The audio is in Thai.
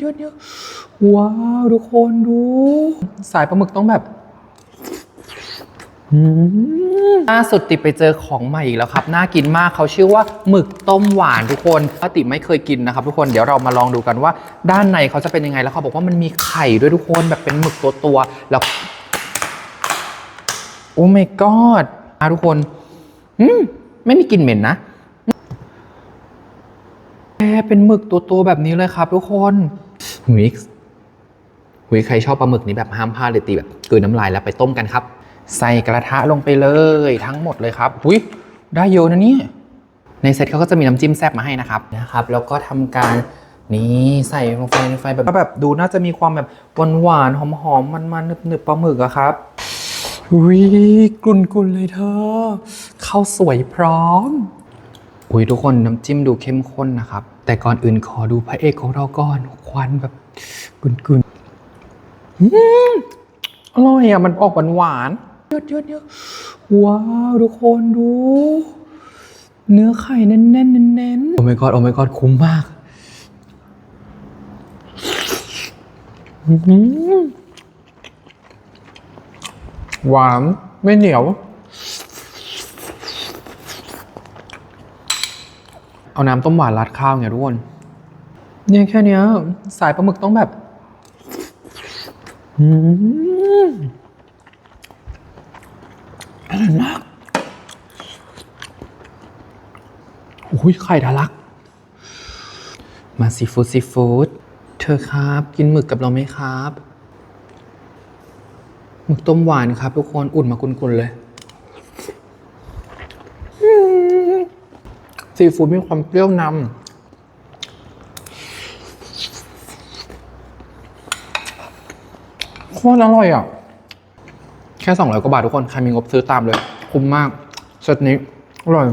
เยอะเยอะว้าวทุกคนดู สายปลาหมึกต้องแบบล่าสุดติดไปเจอของใหม่อีกแล้วครับ น่ากินมากเขาชื่อว่าหมึกต้มหวานทุกคนปกติไม่เคยกินนะครับ ทุกคนเดี๋ยวเรามาลองดูกันว่า ด้านในเขาจะเป็นยังไงแล้วเขาบอกว่ามันมีไข่ด้วยทุกคนแบบเป็นหมึกตัวตัวแล้วโอ้ my god อะทุกคน อืมไม่มีกลิ่นเหม็นนะ เป็นหมึกตัวโตแบบนี้เลยครับทุกคนมิกซ์หุยใครชอบปลาหมึกนี้แบบห้ามพลาดเลยตีแบบกลืนน้ำลายแล้วไปต้มกันครับ ใส่กระทะลงไปเลยทั้งหมดเลยครับหุยได้เยอะนะเนี่ยในเซตเขาก็จะมีน้ำจิ้มแซ่บมาให้นะครับนะครับ แล้วก็ทำการนี่ใส่ลงไปในไฟแบบก็แบบดูน่าจะมีความแบบหวานๆหอมๆมันๆหนึบๆปลาหมึกอะครับอุ้ยกลุ่นกุนๆเลยเธอข้าวสวยพร้อม อุ้ยทุกคนน้ำจิ้มดูเข้มข้นนะครับ แต่ก่อนอื่นขอดูพระเอกของเราก่อนควันแบบกุนกุนๆอร่อยอะมันออกหวานหวานเยอะเยอะเยอะว้าวทุกคนดู เนื้อไข่แน่นๆแน่นโอ้ my god โอ้ my god คุ้มมากหวานไม่เหนียว เอาน้ำต้มหวานราดข้าวไงทุกคนเนี่ยแค่เนี้ย สายปลาหมึกต้องแบบอืมอร่อยมากโอ้ยไข่ทะลัก มาซีฟู้ดซีฟู้ดเธอครับ กินหมึกกับเราไหมครับ หมึกต้มหวานครับทุกคน อุ่นมากุนๆเลย ซีฟู้ดมีความเปรี้ยวนำโคตรอร่อยอะ แค่สองร้อยกว่าบาททุกคน ใครมีงบซื้อตามเลย คุ้มมากเซตนี้ อร่อย